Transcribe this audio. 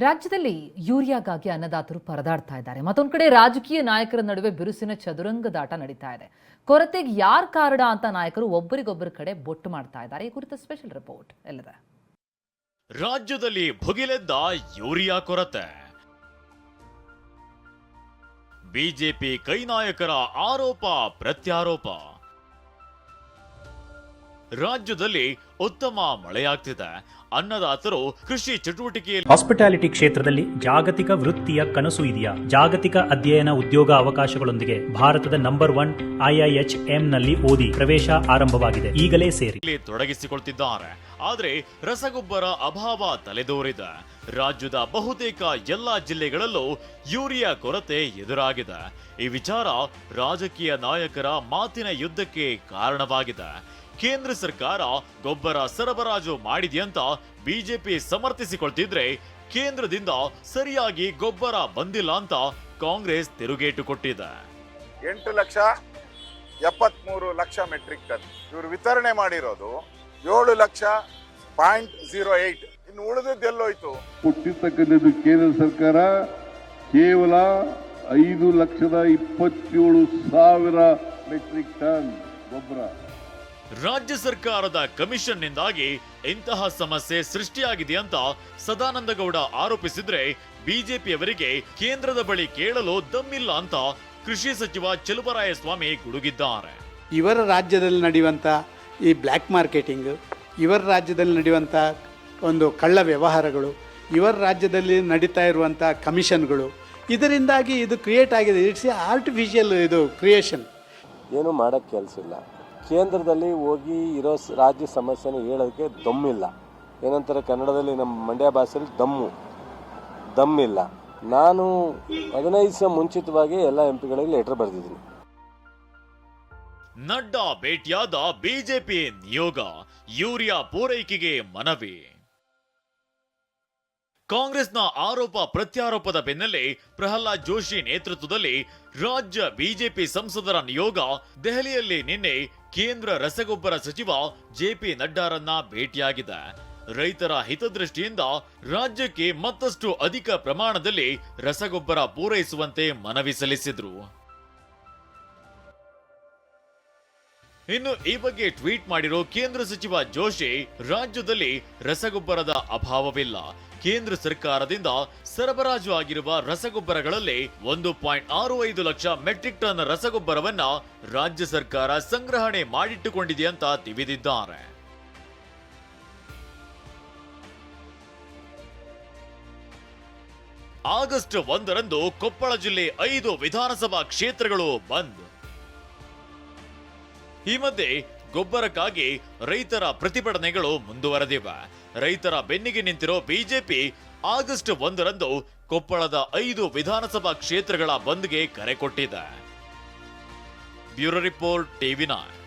ರಾಜ್ಯದಲ್ಲಿ ಯೂರಿಯಾಗಾಗಿ ಅನ್ನದಾತರು ಪರದಾಡ್ತಾ ಇದ್ದಾರೆ. ಮತ್ತೊಂದು ಕಡೆ ರಾಜಕೀಯ ನಾಯಕರ ನಡುವೆ ಬಿರುಸಿನ ಚದುರಂಗದಾಟ ನಡೀತಾ ಇದೆ. ಕೊರತೆಗೆ ಯಾರು ಕಾರಣ ಅಂತ ನಾಯಕರು ಒಬ್ಬರಿಗೊಬ್ಬರ ಕಡೆ ಬೊಟ್ಟು ಮಾಡ್ತಾ ಇದ್ದಾರೆ. ಈ ಕುರಿತ ಸ್ಪೆಷಲ್ ರಿಪೋರ್ಟ್ ಎಲ್ಲಿದೆ? ರಾಜ್ಯದಲ್ಲಿ ಭುಗಿಲೆದ್ದ ಯೂರಿಯಾ ಕೊರತೆ. ಬಿಜೆಪಿ ಕೈ ನಾಯಕರ ಆರೋಪ, ಪ್ರತ್ಯಾರೋಪ. ರಾಜ್ಯದಲ್ಲಿ ಉತ್ತಮ ಮಳೆಯಾಗ್ತಿದೆ. ಅನ್ನದಾತರು ಕೃಷಿ ಚಟುವಟಿಕೆಯಲ್ಲಿ ಹಾಸ್ಪಿಟಾಲಿಟಿ ಕ್ಷೇತ್ರದಲ್ಲಿ ಜಾಗತಿಕ ವೃತ್ತಿಯ ಕನಸು ಇದೆಯಾ? ಜಾಗತಿಕ ಅಧ್ಯಯನ ಉದ್ಯೋಗ ಅವಕಾಶಗಳೊಂದಿಗೆ ಭಾರತದ ನಂಬರ್ ಒನ್ ಐಐಎಚ್ನಲ್ಲಿ ಓದಿ ಪ್ರವೇಶ ಆರಂಭವಾಗಿದೆ. ಈಗಲೇ ಸೇರಿ. ತೊಡಗಿಸಿಕೊಳ್ತಿದ್ದಾರೆ. ಆದರೆ ರಸಗೊಬ್ಬರ ಅಭಾವ ತಲೆದೋರಿದೆ. ರಾಜ್ಯದ ಬಹುತೇಕ ಎಲ್ಲಾ ಜಿಲ್ಲೆಗಳಲ್ಲೂ ಯೂರಿಯಾ ಕೊರತೆ ಎದುರಾಗಿದೆ. ಈ ವಿಚಾರ ರಾಜಕೀಯ ನಾಯಕರ ಮಾತಿನ ಯುದ್ಧಕ್ಕೆ ಕಾರಣವಾಗಿದೆ. ಕೇಂದ್ರ ಸರ್ಕಾರ ಗೊಬ್ಬರ ಸರಬರಾಜು ಮಾಡಿದೆಯಂತ ಬಿಜೆಪಿ ಸಮರ್ಥಿಸಿಕೊಳ್ತಿದ್ರೆ ಕೇಂದ್ರದಿಂದ ಸರಿಯಾಗಿ ಗೊಬ್ಬರ ಬಂದಿಲ್ಲ ಅಂತ ಕಾಂಗ್ರೆಸ್ ತಿರುಗೇಟು ಕೊಟ್ಟಿದೆ. ಎಂಟು ಲಕ್ಷ ಎಪ್ಪತ್ಮೂರು ಲಕ್ಷ ಮೆಟ್ರಿಕ್ ಟನ್. ಇವರು ವಿತರಣೆ ಮಾಡಿರೋದು ಏಳು ಲಕ್ಷ ಪಾಯಿಂಟ್ ಜೀರೋ ಏಟ್ ಇನ್ನು ಉಳಿದದ್ದು ಎಲ್ಲೋಯ್ತು ಕೊಟ್ಟಿರ್ತಕ್ಕಂಥದ್ದು ಕೇಂದ್ರ ಸರ್ಕಾರ ಕೇವಲ ಐದು ಲಕ್ಷದ ಇಪ್ಪತ್ತೇಳು ಸಾವಿರ ಮೆಟ್ರಿಕ್ ಟನ್ ಗೊಬ್ಬರ. ರಾಜ್ಯ ಸರ್ಕಾರದ ಕಮಿಷನ್ನಿಂದಾಗಿ ಇಂತಹ ಸಮಸ್ಯೆ ಸೃಷ್ಟಿಯಾಗಿದೆ ಅಂತ ಸದಾನಂದಗೌಡ ಆರೋಪಿಸಿದ್ರೆ ಬಿಜೆಪಿಯವರಿಗೆ ಕೇಂದ್ರದ ಬಳಿ ಕೇಳಲು ದಮ್ಮಿಲ್ಲ ಅಂತ ಕೃಷಿ ಸಚಿವ ಸ್ವಾಮಿ ಗುಡುಗಿದ್ದಾರೆ. ಇವರ ರಾಜ್ಯದಲ್ಲಿ ನಡೆಯುವಂಥ ಈ ಬ್ಲ್ಯಾಕ್ ಮಾರ್ಕೆಟಿಂಗ್ ಇವರ ರಾಜ್ಯದಲ್ಲಿ ನಡೆಯುವಂಥ ಒಂದು ಕಳ್ಳ ವ್ಯವಹಾರಗಳು ಇವರ ರಾಜ್ಯದಲ್ಲಿ ನಡೀತಾ ಇರುವಂಥ ಕಮಿಷನ್ಗಳು ಇದರಿಂದಾಗಿ ಇದು ಕ್ರಿಯೇಟ್ ಆಗಿದೆ. ಇಟ್ಸ್ ಎ ಆರ್ಟಿಫಿಷಿಯಲ್ ಇದು ಕ್ರಿಯೇಷನ್ ಏನು ಮಾಡೋಕ್ಕೆ ಕೆಲಸ ಇಲ್ಲ. ಕೇಂದ್ರದಲ್ಲಿ ಹೋಗಿ ಇರೋ ಸ್- ರಾಜ್ಯ ಸಮಸ್ಯೆನ ಹೇಳೋದಕ್ಕೆ ದಮ್ಮಿಲ್ಲ ಏನಂತಾರೆ ಕನ್ನಡದಲ್ಲಿ ನಮ್ಮ ಮಂಡ್ಯ ಭಾಷೆಯಲ್ಲಿ ದಮ್ಮು. ದಮ್ಮಿಲ್ಲ ನಾನು ಹದಿನೈದು ದಿವಸ ಮುಂಚಿತವಾಗಿ ಎಲ್ಲ ಎಂ ಪಿಗಳಿಗೆ ಲೆಟರ್ ಬರೆದಿದ್ದೀನಿ. ನಡ್ಡಾ ಭೇಟಿಯಾದ ಬಿಜೆಪಿ ನಿಯೋಗ ಯೂರಿಯಾ ಪೂರೈಕೆಗೆ ಮನವಿ. ಕಾಂಗ್ರೆಸ್ನ ಆರೋಪ ಪ್ರತ್ಯಾರೋಪದ ಬೆನ್ನಲ್ಲೇ ಪ್ರಹ್ಲಾದ್ ಜೋಶಿ ನೇತೃತ್ವದಲ್ಲಿ ರಾಜ್ಯ ಬಿಜೆಪಿ ಸಂಸದರ ನಿಯೋಗ ದೆಹಲಿಯಲ್ಲಿ ನಿನ್ನೆ ಕೇಂದ್ರ ರಸಗೊಬ್ಬರ ಸಚಿವ ಜೆಪಿ ನಡ್ಡಾರನ್ನ ಭೇಟಿಯಾಗಿದೆ. ರೈತರ ಹಿತದೃಷ್ಟಿಯಿಂದ ರಾಜ್ಯಕ್ಕೆ ಮತ್ತಷ್ಟು ಅಧಿಕ ಪ್ರಮಾಣದಲ್ಲಿ ರಸಗೊಬ್ಬರ ಪೂರೈಸುವಂತೆ ಮನವಿ ಸಲ್ಲಿಸಿದ್ರು. ಇನ್ನು ಈ ಬಗ್ಗೆ ಟ್ವೀಟ್ ಮಾಡಿರೋ ಕೇಂದ್ರ ಸಚಿವ ಜೋಶಿ ರಾಜ್ಯದಲ್ಲಿ ರಸಗೊಬ್ಬರದ ಅಭಾವವಿಲ್ಲ. ಕೇಂದ್ರ ಸರ್ಕಾರದಿಂದ ಸರಬರಾಜು ಆಗಿರುವ ರಸಗೊಬ್ಬರಗಳಲ್ಲಿ ಒಂದು ಪಾಯಿಂಟ್ ಆರು ಐದು ಲಕ್ಷ ಮೆಟ್ರಿಕ್ ಟನ್ ರಸಗೊಬ್ಬರವನ್ನ ರಾಜ್ಯ ಸರ್ಕಾರ ಸಂಗ್ರಹಣೆ ಮಾಡಿಟ್ಟುಕೊಂಡಿದೆ ಅಂತ ತಿಳಿದಿದ್ದಾರೆ. ಆಗಸ್ಟ್ ಒಂದರಂದು ಕೊಪ್ಪಳ ಜಿಲ್ಲೆ ಐದು ವಿಧಾನಸಭಾ ಕ್ಷೇತ್ರಗಳು ಬಂದ್. ಈ ಮಧ್ಯೆ ಗೊಬ್ಬರಕ್ಕಾಗಿ ರೈತರ ಪ್ರತಿಭಟನೆಗಳು ಮುಂದುವರೆದಿವೆ. ರೈತರ ಬೆನ್ನಿಗೆ ನಿಂತಿರೋ ಬಿಜೆಪಿ ಆಗಸ್ಟ್ ಒಂದರಂದು ಕೊಪ್ಪಳದ ಐದು ವಿಧಾನಸಭಾ ಕ್ಷೇತ್ರಗಳ ಬಂದ್ಗೆ ಕರೆ ಕೊಟ್ಟಿದೆ. Bureau report TV nine